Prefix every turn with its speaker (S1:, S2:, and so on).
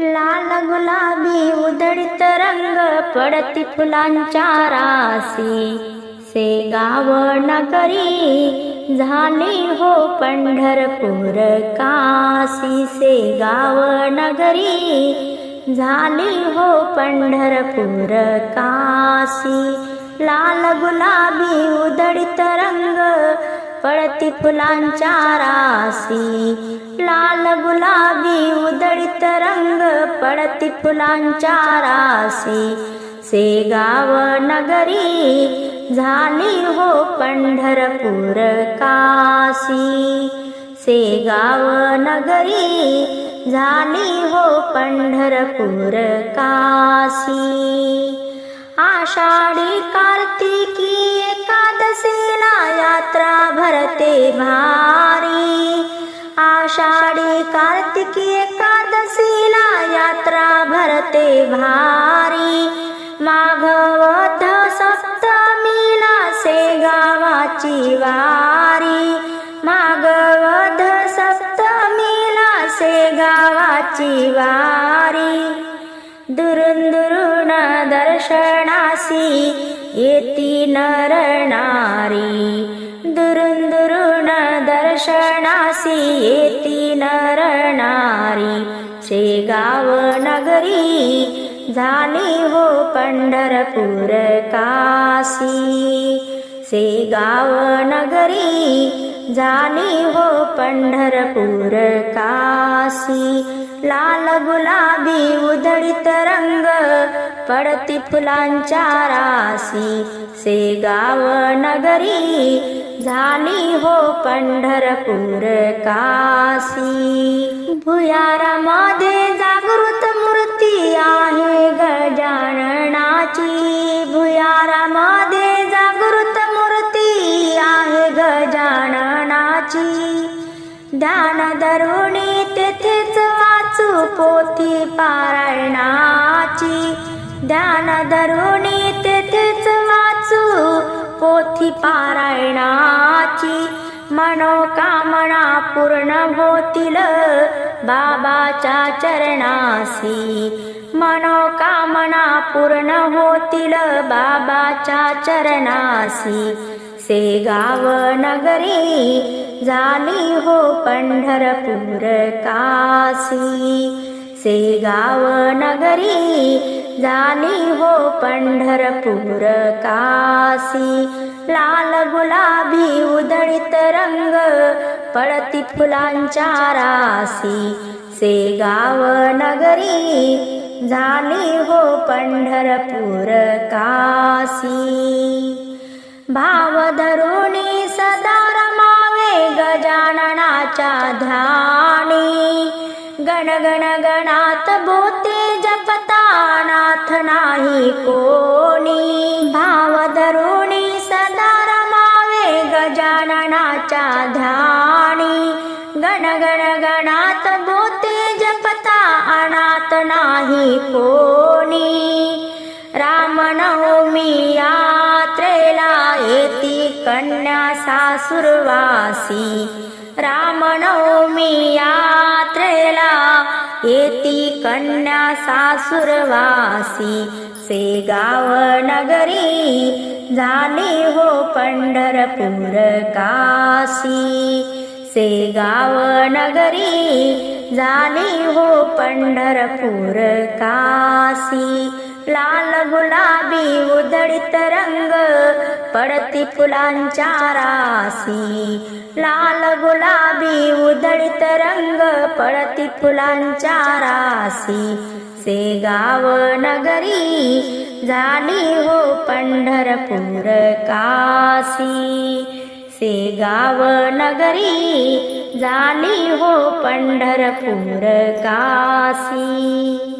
S1: लाल गुलाबी उदळीत रंग पडती फुलांच्या से गाव नगरी झाली हो पंढरपूर काशी. सेगाव नगरी झाली हो पंढरपूर काशी. लाल गुलाबी उदळीत रंग पळती फुलांच्या रासी लाल गुलाबी उदळीत रंग पडती फुलांच्या रासी सेगाव नगरी झाली हो पंढरपूर काशी. सेगाव नगरी झाली हो पंढरपूर काशी. आषाढी कार्तिकी पडते भारी. आषाढी कार्तिकी एकादशीला यात्रा भरते भारी. माघवध सप्तमीला सेगावाची वारी. माघवध सप्तमीला सेगावाची वारी. दुरुंदुरुण दर्शनासी येती नरणारी दर्शनासी येती नरणारी. शेगाव नगरी झाली हो पंढरपूर काशी. सेगाव नगरी जानी हो पंढरपूर काशी. लाल गुलाबी उधळीत रंग पडती फुलांच्या राशी. सेगाव नगरी झाली हो पंढरपूर काशी. भुयारा पोथी पारायणाची. ध्यान धरुणी तेथेच वाचू. पोथी पारायणाची. मनोकामना पूर्ण होतील. बाबाच्या चरणासी. मनोकामना पूर्ण होतील. बाबाच्या चरणासी. सेगाव नगरी झाली हो पंढरपूर काशी. सेगाव नगरी झाली हो पंढरपूर काशी. लाल गुलाबी उदळित रंग पळती फुलांच्या रासी सेगाव नगरी झाली हो पंढरपूर काशी. भाव धरुणी ध्यानी गण गण गणात बोते जपता नाथ नाही कोणी। भाव धरुणी सदा रमावे गजाननाच्या ध्यानी। गण गण गणात बोते जपता अनाथ नाही कोणी। रामनवमी यात्रेला येती कन्या सासुरवासी। रामनवमी यात्रेला येती कन्या सासुरवासी. सेगाव नगरी झाली हो पंढरपूर काशी. सेगाव नगरी झाली हो पंढरपूर काशी. लाल गुलाबी उधळीत रंग पडती फुलांच्या रासी लाल गुलाबी उदळीत रंग पडती फुलांच्या रासी से गाव नगरी झाली हो पंढरपूर काशी. सेगाव नगरी झाली हो पंढरपूर काशी.